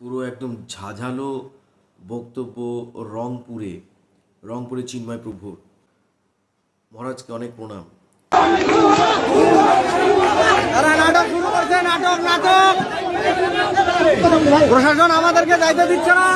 পুরো একদম ঝাঝালো বক্তব্য রংপুরে রংপুরে চিন্ময় প্রভুর মহারাজকে অনেক প্রণাম। প্রশাসন আমাদেরকে দায়িত্ব দিচ্ছে না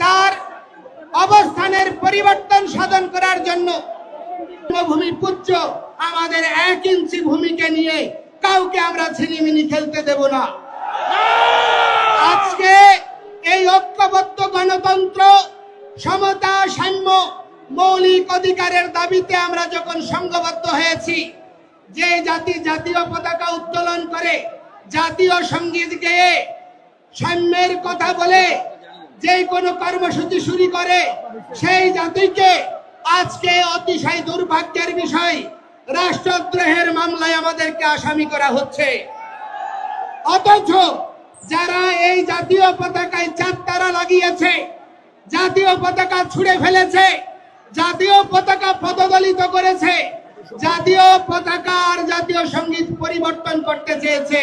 তার অবস্থানের পরিবর্তন সাধন করার জন্য ভূমি পুত্র আমাদের এক ইঞ্চি ভূমিকে নিয়ে কাউকে আমরা ছিনিমিনি খেলতে দেব না। আজকে এই ঐক্যবদ্ধ গণতন্ত্র, সমতা, সাম্য, মৌলিক অধিকারের দাবিতে আমরা যখন সংঘবদ্ধ হয়েছি, যে জাতি জাতীয় পতাকা উত্তোলন করে জাতীয় সংগীত গেয়ে সাম্যের কথা বলে যে কোনো কর্মসূচি শুরু করে, সেই জাতিকে আজকে অতিশয় দুর্ভাগ্যের বিষয় রাষ্ট্রদ্রোহের মামলায় আমাদেরকে আসামি করা হচ্ছে। অথচ যারা এই জাতীয় পতাকায় চার তারা লাগিয়েছে, জাতীয় পতাকা ছুঁড়ে ফেলেছে, জাতীয় পতাকা পদদলিত করেছে, জাতীয় পতাকা আর জাতীয় সংগীত পরিবর্তন করতে চেয়েছে,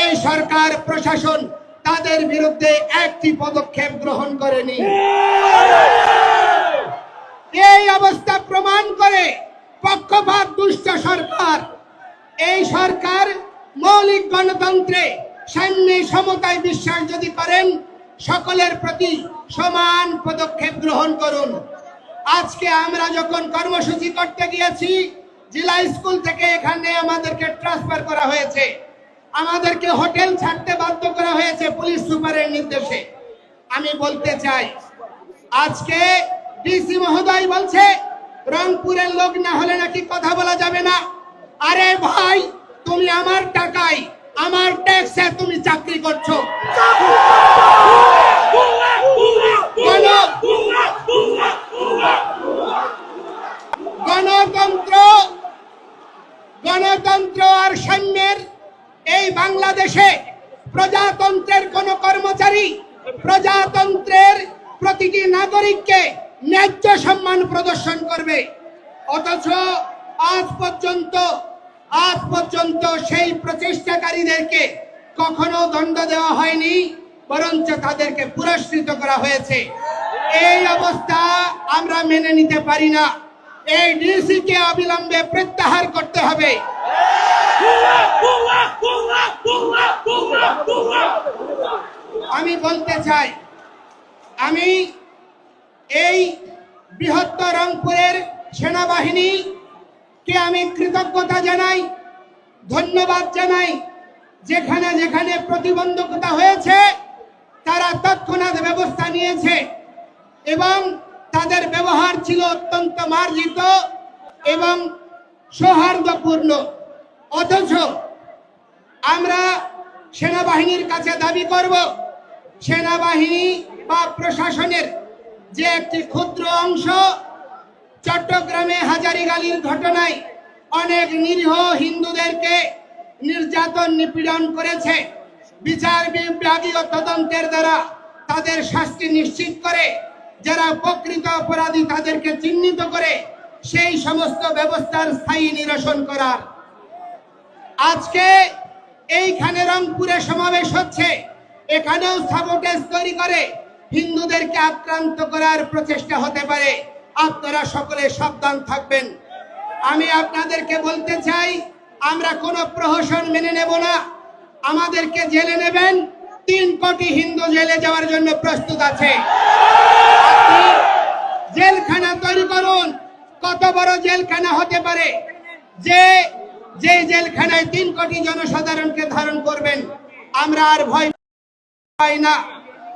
এই সরকার, প্রশাসন তাদের বিরুদ্ধে একটি পদক্ষেপ গ্রহণ করেনি। এই অবস্থা প্রমাণ করে পক্ষপাত দুষ্ট সরকার। এই সরকার মৌলিক গণতন্ত্রে সাম্যে সমতায় বিশ্বাস যদি করেন, সকলের প্রতি সমান পদক্ষেপ গ্রহণ করুন। আজকে আমরা যখন কর্মসূচি করতে গিয়েছি, জেলা স্কুল থেকে এখানে আমাদেরকে ট্রান্সফার করা হয়েছে। আমাদেরকে হোটেল ছাড়তে বাধ্য করা হয়েছে পুলিশ সুপারের নির্দেশে। আমি বলতে চাই, আজকে ডিসি মহোদয় বলছে, রংপুরের লোক না হলে নাকি কথা বলা যাবে না। আরে ভাই, তুমি আমার টাকায় আমার ট্যাক্সে তুমি চাকরি করছ গণ- গণতন্ত্র গণতন্ত্র আর সাম্যের এই বাংলাদেশে প্রজাতন্ত্রের কোন কর্মচারী প্রজাতন্ত্রের প্রতিটি নাগরিককে ন্যায্য সম্মান প্রদর্শন করবে অথচ আজ পর্যন্ত আজ পর্যন্ত সেই প্রচেষ্টাকারীদেরকে কখনো দণ্ড দেওয়া হয়নি, বরঞ্চ তাদেরকে পুরস্কৃত করা হয়েছে। এই অবস্থা আমরা মেনে নিতে পারি না। এই ডিসি কে অবিলম্বে প্রত্যাহার করতে হবে। আমি বলতে চাই, আমি এই বৃহত্তর রংপুরের সেনাবাহিনী কে আমি কৃতজ্ঞতা জানাই, ধন্যবাদ জানাই। যেখানে যেখানে প্রতিবন্ধকতা হয়েছে, তারা তৎক্ষণাৎ ব্যবস্থা নিয়েছে এবং তাদের ব্যবহার ছিল অত্যন্ত মার্জিত এবং সৌহার্দ্যপূর্ণ। অথচ আমরা সেনাবাহিনীর কাছে দাবি করব, সেনাবাহিনী বা প্রশাসনের যে একটি ক্ষুদ্র অংশ চট্টগ্রামে হাজারিগালির ঘটনায় অনেক নিরীহ হিন্দুদেরকে নির্যাতন নিপীড়ন করেছে। বিচার বিভাগীয় তদন্তের দ্বারা তাদের শাস্তি নিশ্চিত করে, যারা প্রকৃত অপরাধী তাদেরকে চিহ্নিত করে, সেই সমস্ত ব্যবস্থার স্থায়ী নিরসন করার। আজকে এইখানে রংপুরে সমাবেশ হচ্ছে। এখানেও সাবোটেজ তৈরি করে হিন্দুদেরকে আক্রান্ত করার প্রচেষ্টা হতে পারে। আপনারা সকলে সাবধান থাকবেন। আমি আপনাদেরকে বলতে চাই আমরা কোনো প্রহসন মেনে নেব না। আমাদেরকে জেলে নেবেন। তিন কোটি হিন্দু জেলে যাওয়ার জন্য প্রস্তুত আছে। জেলখানা তৈরি করুন। কত বড় জেলখানা হতে পারে? যে যে জেলখানায় তিন কোটি জনসাধারণকে ধারণ করবেন। আমরা আর ভয় পাই না।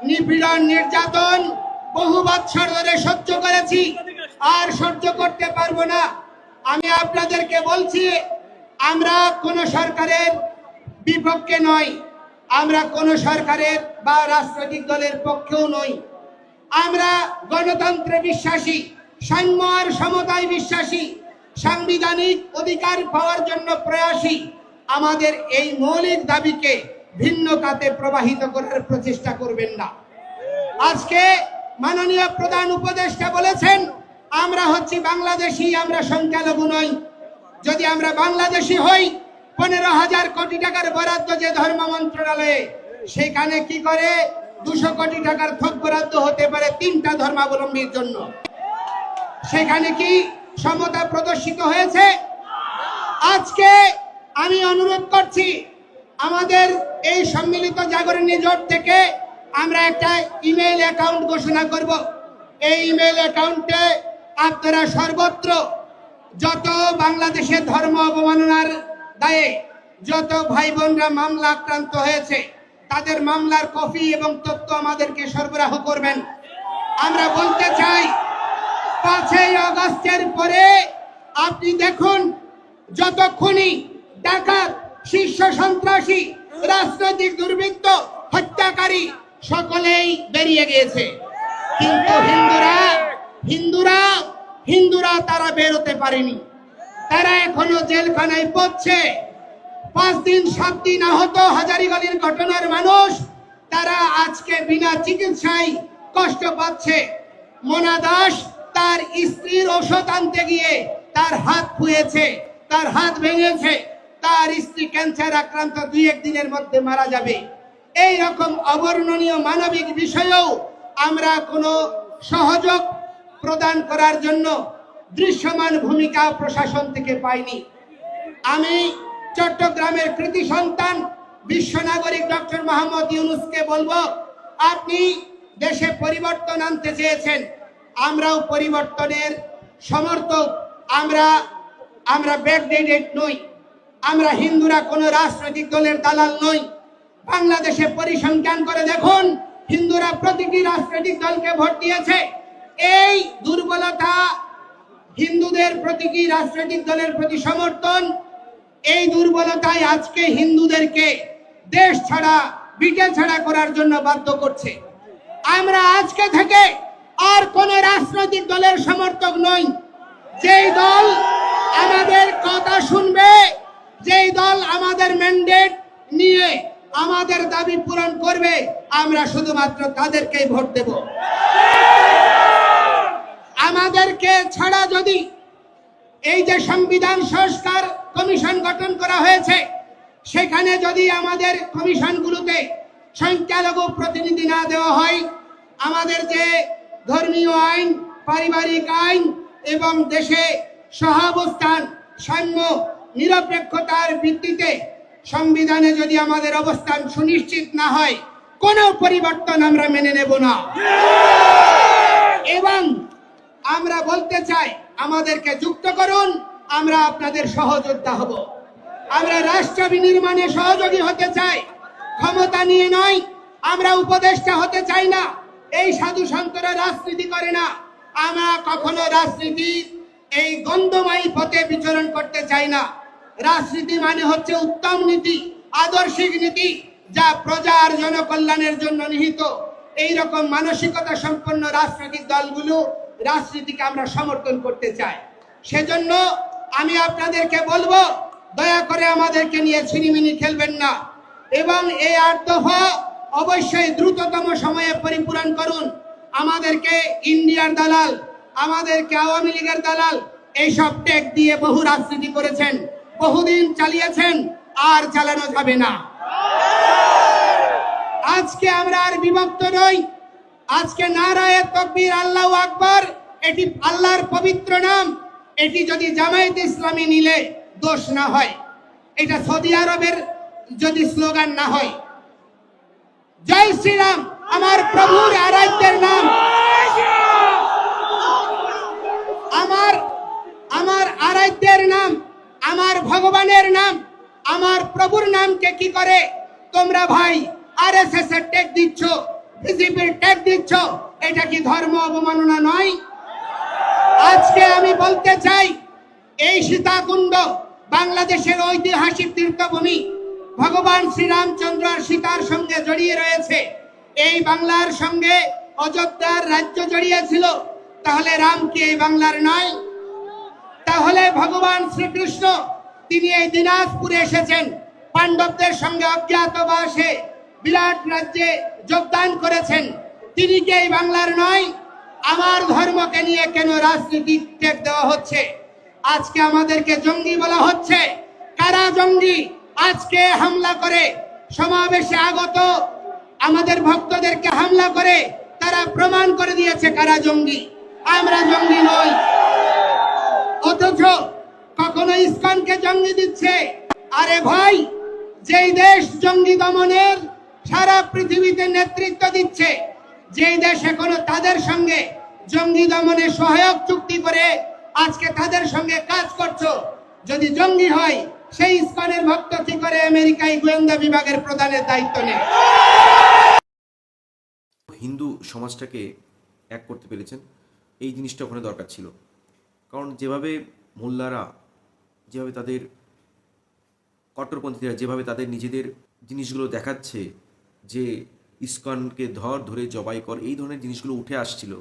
নিপীড়ন, নির্যাতন বহু বৎসর ধরে সহ্য করেছি। আর সহ্য করতে পারব না। আমি আপনাদেরকে বলছি আমরা কোন সরকারের বিপক্ষে নই, আমরা কোন সরকারের বা রাজনৈতিক দলের পক্ষেও নই। আমরা গণতন্ত্রে বিশ্বাসী সাম্য আর সমতায় বিশ্বাসী, সাংবিধানিক অধিকার পাওয়ার জন্য প্রয়াসী, আমাদের এই মৌলিক দাবিকে ভিন্ন কাতে প্রবাহিত করার প্রচেষ্টা করবেন না। আজকে মাননীয় প্রধান উপদেষ্টা বলেছেন, আমরা হচ্ছি বাংলাদেশি, আমরা সংখ্যালঘু নই। যদি আমরা বাংলাদেশি হই, পনেরো হাজার কোটি টাকার বরাদ্দ যে ধর্ম মন্ত্রণালয়ে, সেখানে কি করে দুশো কোটি টাকার থোক বরাদ্দ হতে পারে তিনটা ধর্মাবলম্বীর জন্য? সেখানে কি সমতা প্রদর্শিত হয়েছে? আজকে আমি অনুরোধ করছি, আমাদের এই সম্মিলিত জাগরণী জোট থেকে আমরা একটা ইমেইল অ্যাকাউন্ট ঘোষণা করব। এই ইমেইল অ্যাকাউন্টে আপনারা সর্বত্র যত বাংলাদেশের ধর্ম অবমাননার দায়ে যত ভাই বোনরা মামলা আক্রান্ত হয়েছে, তাদের মামলার কপি এবং তথ্য আমাদেরকে সরবরাহ করবেন। আমরা বলতে চাই, পাঁচই অগস্টের পরে আপনি দেখুন যত খুনি ডাকাত, শীর্ষ সন্ত্রাসী, রাজনৈতিক দুর্বৃত্ত, হত্যাকারী সকলেই বেরিয়ে গিয়েছে। কিন্তু হিন্দুরা হিন্দুরা হিন্দুরা তারা বেরোতে পারেনি। তারা এখনও জেলখানায় পড়ছে। পাঁচ দিন, সাত দিন আহত হাজারিগলির ঘটনার মানুষ তারা আজকে বিনা চিকিৎসায় কষ্ট পাচ্ছে। মোনা দাস তার স্ত্রীর ওষুধ আনতে গিয়ে তার হাত ফুয়েছে, তার হাত ভেঙেছে, তার স্ত্রী ক্যান্সার আক্রান্ত দুই একদিনের মধ্যে মারা যাবে। এই রকম অবর্ণনীয় মানবিক বিষয়েও আমরা কোনো সহযোগ প্রদান করার জন্য দৃশ্যমান ভূমিকা প্রশাসন থেকে পাইনি। আমি চট্টগ্রামের কৃতি সন্তান, বিশ্ব নাগরিক ডক্টর মোহাম্মদ ইউনুসকে বলব, আপনি দেশে পরিবর্তন আনতে চেয়েছেন, আমরাও পরিবর্তনের সমর্থক, আমরা আমরা ব্যাকডেটেড নই, আমরা হিন্দুরা কোনো রাজনৈতিক দলের দালাল নই। বাংলাদেশে পরিসংখ্যান করে দেখুন, হিন্দুরা প্রতিটি রাজনৈতিক দলকে ভোট দিয়েছে। এই দুর্বলতা হিন্দুদের প্রতীকী রাজনৈতিক দলের প্রতি সমর্থন? এই দুর্বলতাই আজকে হিন্দুদেরকে দেশ ছাড়া, বিটে ছাড়া করার জন্য বাধ্য করছে। আমরা আজকে থেকে আর কোন রাজনৈতিক দলের সমর্থক নই। যেই দল আমাদের কথা শুনবে, যেই দল আমাদের ম্যান্ডেট নিয়ে আমাদের দাবি পূরণ করবে, আমরা শুধুমাত্র তাদেরকেই ভোট দেব। আমাদেরকে ছাড়া যদি এই যে সংবিধান সংস্কার কমিশন গঠন করা হয়েছে সেখানে যদি আমাদের কমিশনগুলোতে সংখ্যালঘু প্রতিনিধি না দেওয়া হয় আমাদের যে ধর্মীয় আইন পারিবারিক আইন এবং দেশে সহাবস্থান সাম্য নিরপেক্ষতার ভিত্তিতে সংবিধানে যদি আমাদের অবস্থান সুনিশ্চিত না হয় কোনো পরিবর্তন আমরা মেনে নেব না। এবং আমরা বলতে চাই, আমাদেরকে যুক্ত করুন, আমরা আপনাদের সহযোদ্ধা হব। আমরা রাষ্ট্র বিনির্মাণে সহযোগী হতে চাই, ক্ষমতা নিয়ে নয়, আমরা উপদেষ্টা হতে চাই না। এই সাধু সন্তরা রাজনীতি করে না। আমরা কখনো রাজনীতি এই গন্ধময়ী পথে বিচরণ করতে চাই না। রাজনীতি মানে হচ্ছে উত্তম নীতি, আদর্শিক নীতি, যা প্রজা আর জনকল্যাণের জন্য নিহিত। এই রকম মানসিকতা সম্পন্ন রাজনৈতিক দলগুলো রাজনীতিকে আমরা সমর্থন করতে চাই। সেজন্য আমি আপনাদেরকে বলব, দয়া করে আমাদেরকে নিয়ে ছিনিমিনি খেলবেন না। এবং এই আট দফা অবশ্যই দ্রুততম সময়ে পরিপূরণ করুন। আমাদেরকে ইন্ডিয়ার দালাল, আমাদেরকে আওয়ামী লীগের দালাল এইসব ট্যাগ দিয়ে বহু রাজনীতি করেছেন, বহুদিন চালিয়েছেন, আর চালানো যাবে না। আজকে আমরা আর বিভক্ত নই আজকে নারায়ে তকবীর আল্লাহ আকবর, এটি আল্লাহর পবিত্র নাম। এটি যদি জামায়াত ইসলামী নিলে দোষ না হয়। এটা সৌদি আরবের যদি স্লোগান না হয়। জয় শ্রীরাম, আমার প্রভুর আরাধ্যের নাম। আমার আমার আরাধ্যের নাম, আমার ভগবানের নাম, আমার প্রভুর নামকে কি করে? তোমরা ভাই আর এস এস এর টেক দিচ্ছ। বিজেপির ট্যাগ দিচ্ছ এটা কি ধর্ম অবমাননা নয়? আজকে আমি বলতে চাই, এই সীতাকুণ্ড বাংলাদেশের ঐতিহাসিক তীর্থভূমি ভগবান শ্রীরামচন্দ্র সীতার সঙ্গে জড়িয়ে রয়েছে। এই বাংলার সঙ্গে অযোধ্যার রাজ্য জড়িয়ে ছিল তাহলে রাম কি এই বাংলার নয়? তাহলে ভগবান শ্রীকৃষ্ণ, তিনি এই দিনাজপুরে এসেছেন, পাণ্ডবদের সঙ্গে অজ্ঞাতবাসে বিরাট রাজ্যে যোগদান করেছেন। তিনি কি এই বাংলার নয়? আমার ধর্মকে নিয়ে কেন রাজনীতি টেক দেওয়া হচ্ছে? আজকে আমাদেরকে জঙ্গি বলা হচ্ছে। কারা জঙ্গি? আজকে হামলা করে সমাবেশে আগত আমাদের ভক্তদেরকে হামলা করে তারা প্রমাণ করে দিয়েছে কারা জঙ্গি। আমরা জঙ্গি নই। অথচ কখনো ইসকনকে জঙ্গি দিচ্ছে। আরে ভাই, যেই দেশ জঙ্গি দমনের সারা পৃথিবীতে নেতৃত্ব দিচ্ছে। যেই দেশ এখনও তাদের সঙ্গে জঙ্গি দমনে সহায়ক চুক্তি করে আজকে তাদের সঙ্গে কাজ করছ। যদি জঙ্গি হয়, সেই ইসকনের ভক্ত কি করে আমেরিকায় গোয়েন্দা বিভাগের প্রধানের দায়িত্ব নেয়? হিন্দু সমাজটাকে এক করতে পেরেছেন, এই জিনিসটা ওখানে দরকার ছিল। কারণ যেভাবে মোল্লারা, যেভাবে তাদের কট্টরপন্থীরা, যেভাবে তাদের নিজেদের জিনিসগুলো দেখাচ্ছে যে ইস্কনকে ধর ধরে জবাই কর, এই ধরনের জিনিসগুলো উঠে আসছিল।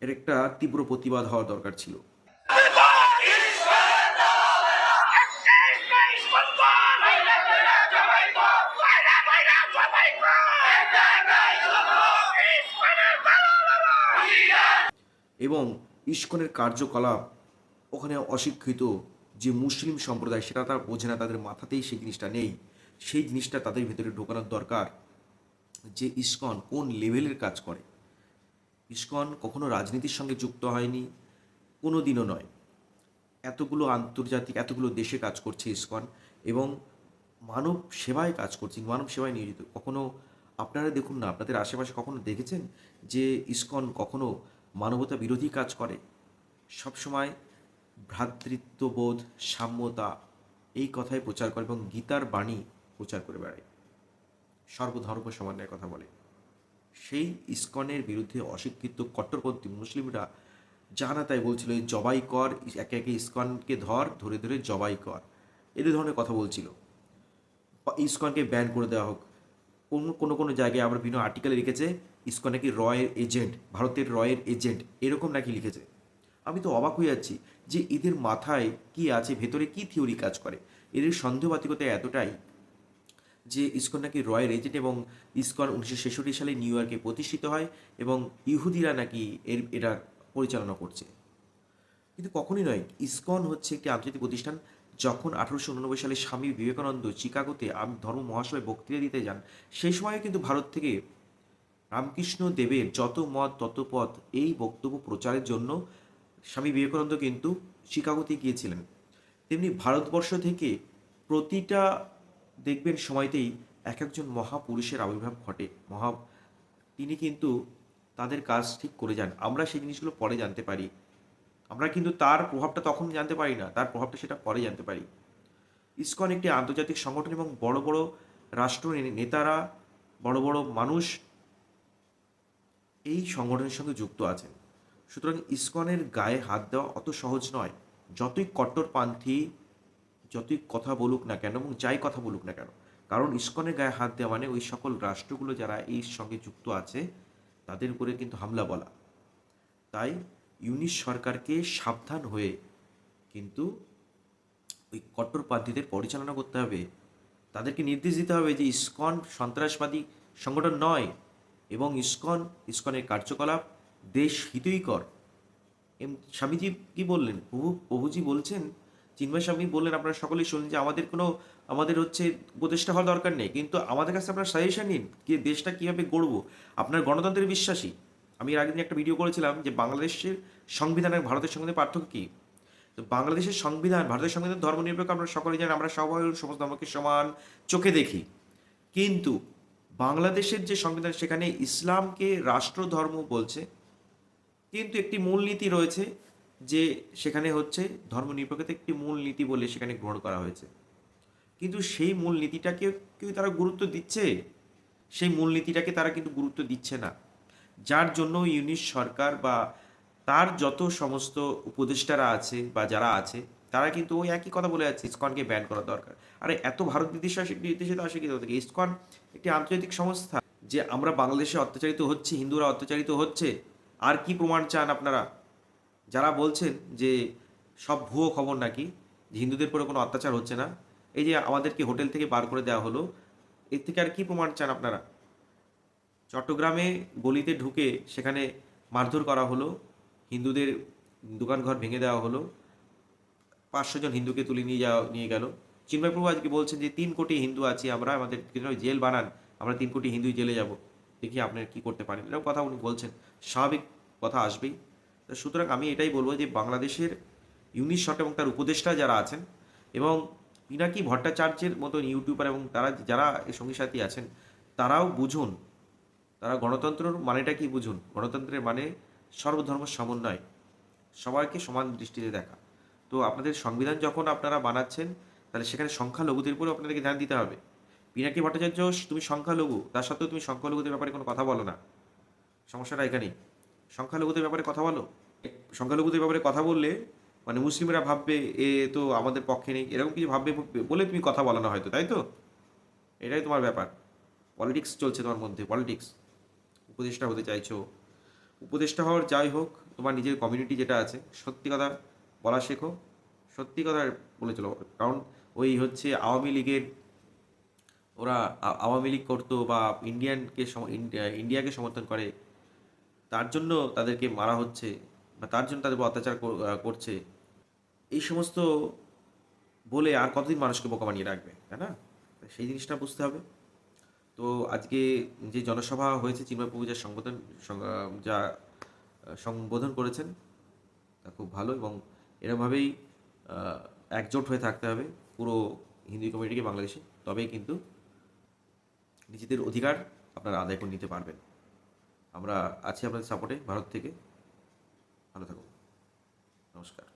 এর একটা তীব্র প্রতিবাদ হওয়া দরকার ছিল। এবং ইস্কনের কার্যকলাপ ওখানে অশিক্ষিত যে মুসলিম সম্প্রদায়, সেটা তারা বোঝে না, তাদের মাথাতেই সেই জিনিসটা নেই। সেই জিনিসটা তাদের ভেতরে ঢোকানোর দরকার। যে ইস্কন কোন লেভেলের কাজ করে? ইস্কন কখনো রাজনীতির সঙ্গে যুক্ত হয়নি কোনো দিনও নয়। এতগুলো আন্তর্জাতিক, এতগুলো দেশে কাজ করছে ইস্কন এবং মানব সেবায় কাজ করছে, মানব সেবায় নিয়োজিত। কখনো আপনারা দেখুন না, আপনাদের আশেপাশে কখনো দেখেছেন যে ইস্কন কখনো মানবতা বিরোধী কাজ করে? সবসময় ভ্রাতৃত্ববোধ, সাম্যতা, এই কথাই প্রচার করে এবং গীতার বাণী প্রচার করে বেড়ায়। সর্বধর্ম সমান্যায় কথা বলে। সেই ইস্কনের বিরুদ্ধে অশিক্ষিত কট্টরপন্থী মুসলিমরা জানা তাই বলছিল জবাই কর, একে একে ইস্কনকে ধর, ধরে ধরে জবাই কর। এদের ধরনের কথা বলছিল। ইস্কনকে ব্যান করে দেওয়া হোক। কোনো কোনো কোনো জায়গায় আবার বিভিন্ন আর্টিকেলে লিখেছে, ইস্কন নাকি রয়ের এজেন্ট, ভারতের রয়ের এজেন্ট, এরকম নাকি লিখেছে। আমি তো অবাক হয়ে যাচ্ছি যে এদের মাথায় কি আছে, ভেতরে কি থিওরি কাজ করে? এদের সন্দেহবাতিকতা এতটাই যে ইসকন নাকি রয়্যাল এজেন্ট এবং ইসকন উনিশশো ছেষট্টি সালে নিউ ইয়র্কে প্রতিষ্ঠিত হয় এবং ইহুদিরা নাকি এর, এটা পরিচালনা করছে। কিন্তু কখনই নয়, ইসকন হচ্ছে একটি আন্তর্জাতিক প্রতিষ্ঠান যখন আঠারোশো উননব্বই সালে স্বামী বিবেকানন্দ চিকাগোতে ধর্ম মহাসভায় বক্তৃতা দিতে যান, সেই সময় কিন্তু ভারত থেকে রামকৃষ্ণ দেবের যত মত, তত পথ এই বক্তব্য প্রচারের জন্য স্বামী বিবেকানন্দ কিন্তু চিকাগোতে গিয়েছিলেন। তেমনি ভারতবর্ষ থেকে প্রতিটা দেখবেন সময়তেই এক একজন মহাপুরুষের আবির্ভাব ঘটে। মহা, তিনি কিন্তু তাদের কাজ ঠিক করে যান। আমরা সেই জিনিসগুলো পরে জানতে পারি। আমরা কিন্তু তার প্রভাবটা তখন জানতে পারি না, তার প্রভাবটা সেটা পরে জানতে পারি। ইসকন একটি আন্তর্জাতিক সংগঠন এবং বড় বড় রাষ্ট্র নেতারা, বড় বড় মানুষ এই সংগঠনের সঙ্গে যুক্ত আছেন। সুতরাং ইসকনের গায়ে হাত দেওয়া অত সহজ নয়। যতই কট্টরপন্থী যতই কথা বলুক না কেন এবং যাই কথা বলুক না কেন, কারণ ইস্কনের গায়ে হাত দেওয়া মানে ওই সকল রাষ্ট্রগুলো যারা এই সঙ্গে যুক্ত আছে, তাদের উপরে কিন্তু হামলা বলা। তাই ইউনিশ সরকারকে সাবধান হয়ে কিন্তু ওই কট্টরপন্থীদের পরিচালনা করতে হবে। তাদেরকে নির্দেশ দিতে হবে যে ইস্কন সন্ত্রাসবাদী সংগঠন নয় এবং ইস্কন, ইস্কনের কার্যকলাপ দেশ হিতৈকর। এম, স্বামীজি কি বললেন? প্রভু, প্রভুজি বলছেন চিন্ময় স্বামী বললেন, আপনারা সকলেই শুনলেন যে আমাদের কোনো, আমাদের হচ্ছে উপদেষ্টা হওয়ার দরকার নেই। কিন্তু আমাদের কাছে আপনার সাজেশন নিন যে দেশটা কীভাবে গড়ব। আপনার গণতন্ত্রের বিশ্বাসী। আমি এর আগের দিন একটা ভিডিও করেছিলাম যে বাংলাদেশের সংবিধান আর ভারতের সংবিধানের পার্থক্য কী? তো বাংলাদেশের সংবিধান, ভারতের সংবিধান ধর্মনিরপেক্ষ আমরা সকলেই জানি আমরা সবাই সমস্ত ধর্মকে সমান চোখে দেখি। কিন্তু বাংলাদেশের যে সংবিধান, সেখানে ইসলামকে রাষ্ট্র ধর্ম বলছে, কিন্তু একটি মূলনীতি রয়েছে যে সেখানে হচ্ছে ধর্মনিরপেক্ষতা একটি মূল নীতি বলে সেখানে গ্রহণ করা হয়েছে। কিন্তু সেই মূল নীতিটাকে কেউ তারা গুরুত্ব দিচ্ছে? সেই মূল নীতিটাকে তারা কিন্তু গুরুত্ব দিচ্ছে না। যার জন্য ইউনিশ সরকার বা তার যত সমস্ত উপদেষ্টারা আছে বা যারা আছে, তারা কিন্তু ওই একই কথা বলে যাচ্ছে, ইসকনকে ব্যান করা দরকার। আরে এত ভারত বিদেশে আসে, বিদেশে তো আসে কি থেকে ইসকন একটি আন্তর্জাতিক সংস্থা, যে আমরা বাংলাদেশে অত্যাচারিত হচ্ছে, হিন্দুরা অত্যাচারিত হচ্ছে, আর কি প্রমাণ চান আপনারা? যারা বলছেন যে সব ভুয়ো খবর নাকি হিন্দুদের পরে কোনো অত্যাচার হচ্ছে না, এই যে আমাদেরকে হোটেল থেকে বার করে দেওয়া হলো, এর থেকে আর কি প্রমাণ চান আপনারা? চট্টগ্রামে গলিতে ঢুকে সেখানে মারধর করা হলো, হিন্দুদের দোকানঘর ভেঙে দেওয়া হলো, পাঁচশো জন হিন্দুকে তুলে নিয়ে যাওয়া, নিয়ে গেল। চিন্ময় প্রভু আজকে বলছেন যে তিন কোটি হিন্দু আছি আমরা, আমাদের জেল বানান, আমরা তিন কোটি হিন্দুই জেলে যাব। দেখি আপনারা কি করতে পারেন, এরকম কথা উনি বলছেন। স্বাভাবিক কথা আসবেই। সুতরাং আমি এটাই বলব যে বাংলাদেশের ইউনিশ শট এবং তার উপদেষ্টা যারা আছেন এবং পিনাকি ভট্টাচার্যের মতন ইউটিউবার এবং তারা যারা সঙ্গী সাথী আছেন, তারাও বুঝুন, তারা গণতন্ত্রের মানেটা কি বুঝুন? গণতন্ত্রের মানে সর্বধর্ম সমন্বয়, সবাইকে সমান দৃষ্টিতে দেখা। তো আপনাদের সংবিধান যখন আপনারা বানাচ্ছেন, তাহলে সেখানে সংখ্যালঘুদের উপরেও আপনাদেরকে ধ্যান দিতে হবে। পিনাকি ভট্টাচার্য, তুমি সংখ্যালঘু, তার সত্ত্বেও তুমি সংখ্যালঘুদের ব্যাপারে কোনো কথা বলো না। সমস্যাটা এখানেই। সংখ্যালঘুদের ব্যাপারে কথা বলো। সংখ্যালঘুদের ব্যাপারে কথা বললে মানে মুসলিমরা ভাববে, এ তো আমাদের পক্ষে নেই। এরকম কিছু ভাববে, বলে তুমি কথা বলো না হয়তো, তাই তো? এটাই তোমার ব্যাপার। পলিটিক্স চলছে তোমার মধ্যে পলিটিক্স উপদেষ্টা হতে চাইছো। উপদেষ্টা হওয়ার যাই হোক, তোমার নিজের কমিউনিটি যেটা আছে, সত্যি কথা বলা শেখো। সত্যি কথা বলে চলো, কারণ ওই হচ্ছে আওয়ামী লীগের, ওরা আওয়ামী লীগ করতো বা ইন্ডিয়ানকে ইন্ডিয়াকে সমর্থন করে তার জন্য তাদেরকে মারা হচ্ছে বা তার জন্য তাদের অত্যাচার করছে। এই সমস্ত বলে আর কতদিন মানুষকে বোকা বানিয়ে রাখবে, তাই না? সেই জিনিসটা বুঝতে হবে। তো আজকে যে জনসভা হয়েছে চিন্ময় প্রভু যা সংবোধন যা সম্বোধন করেছেন, তা খুব ভালো এবং এরমভাবেই একজোট হয়ে থাকতে হবে পুরো হিন্দু কমিউনিটিকে বাংলাদেশে। তবেই কিন্তু নিজেদের অধিকার আপনারা আদায় করে নিতে পারবেন। আমরা আছি আপনাদের সাপোর্টে ভারত থেকে। ভালো থাকুন। নমস্কার।